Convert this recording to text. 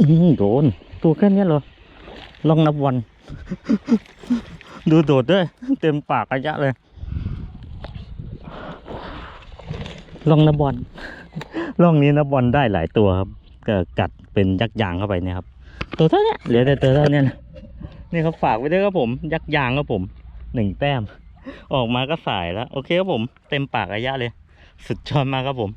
อื้โดน ตัวแค่นี้เหรอ ลองนับวัน ดูโดดด้วย เต็มปากระยะเลย ลองนับบอลล่องนี้นับบอลได้หลายตัวครับก็กัดเป็นยักษ์ยางเข้าไปเนี่ยครับ ตัวเท่าเนี้ยเหลือแต่ตัวเท่าเนี้ยนะนี่ครับฝากไว้ด้วยครับผม ยักษ์ยางครับผมหนึ่งแต้ม ออกมาก็สายแล้ว โอเคครับผม เต็มปากระยะเลย สุดยอดมากครับผม